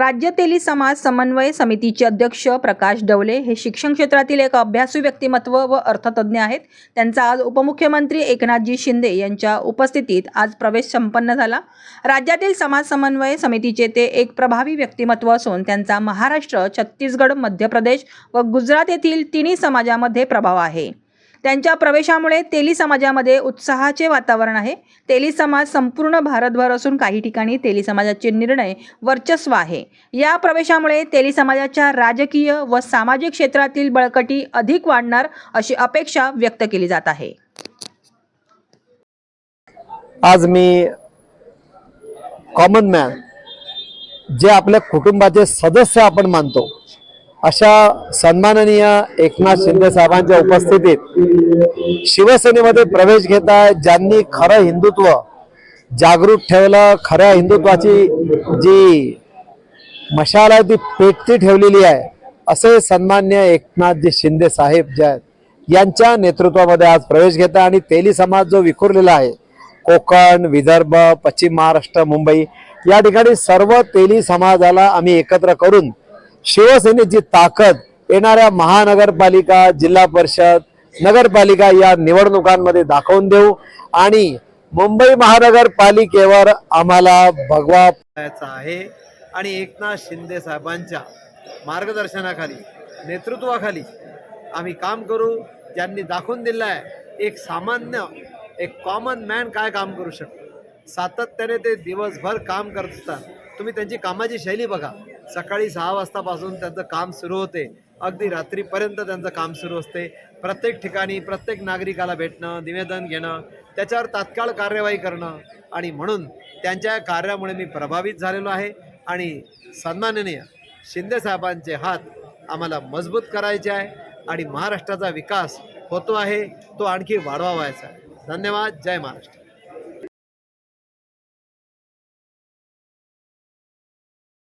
राज्य तेली समाज समन्वय समितीचे अध्यक्ष प्रकाश डवले हे शिक्षण क्षेत्रातील एक अभ्यासू व्यक्तिमत्व व अर्थतज्ज्ञ आहेत. त्यांचा आज उपमुख्यमंत्री एकनाथजी शिंदे यांच्या उपस्थितीत आज प्रवेश संपन्न झाला. राज्यातील समाज समन्वय समितीचे ते एक प्रभावी व्यक्तिमत्व असून त्यांचा महाराष्ट्र छत्तीसगड मध्य प्रदेश व गुजरात येथील तिन्ही समाजामध्ये प्रभाव आहे. त्यांच्या प्रवेशामुळे तेली समाजामध्ये उत्साहाचे वातावरण आहे. तेली समाज संपूर्ण भारतभर असून काही ठिकाणी तेली समाजाचे निर्णय वर्चस्व आहे. या प्रवेशामुळे तेली समाजाच्या राजकीय व सामाजिक क्षेत्रातील बळकटी अधिक वाढणार अशी अपेक्षा व्यक्त केली जात आहे. आज मी कॉमन मॅन जे आपल्या कुटुंबाचे सदस्य आपण मानतो अशा सन्माननीय एकनाथ शिंदे साहेबांच्या उपस्थितीत शिवसेनेमध्ये प्रवेश घेत आहे ज्यांनी खरं हिंदुत्व जागृत ठेवलं खऱ्या हिंदुत्वाची जी मशाल आहे ती पेटती ठेवलेली आहे असे सन्मान्य एकनाथजी शिंदे साहेब जे आहेत यांच्या नेतृत्वामध्ये आज प्रवेश घेत आहे आणि तेली समाज जो विखुरलेला आहे कोकण विदर्भ पश्चिम महाराष्ट्र मुंबई या ठिकाणी सर्व तेली समाजाला आम्ही एकत्र करून शिवसेनेची ताकद येणाऱ्या महानगरपालिका जिल्हा परिषद नगरपालिका या निवडणुकांमध्ये दाखवून देऊ. आणि मुंबई महानगरपालिकेवर आम्हाला भगवा करायचा आहे. आणि एकनाथ शिंदे साहेबांच्या मार्गदर्शनाखाली नेतृत्वाखाली आम्ही काम करू. ज्यांनी दाखवून दिलं आहे एक सामान्य एक कॉमन मॅन काय काम करू शकतो? सातत्याने ते दिवसभर काम करत असतात. तुम्ही त्यांची कामाची शैली बघा. सकाळी सहा वाजतापासून त्यांचं काम सुरू होते. अगदी रात्रीपर्यंत त्यांचं काम सुरू असते. प्रत्येक ठिकाणी प्रत्येक नागरिकाला भेटणं निवेदन घेणं त्याच्यावर तात्काळ कार्यवाही करणं आणि म्हणून त्यांच्या कार्यामुळे मी प्रभावित झालेलो आहे आणि सन्माननीय शिंदेसाहेबांचे हात आम्हाला मजबूत करायचे आहे आणि महाराष्ट्राचा विकास होतो आहे तो आणखी वाढवावायचा आहे. धन्यवाद. जय महाराष्ट्र.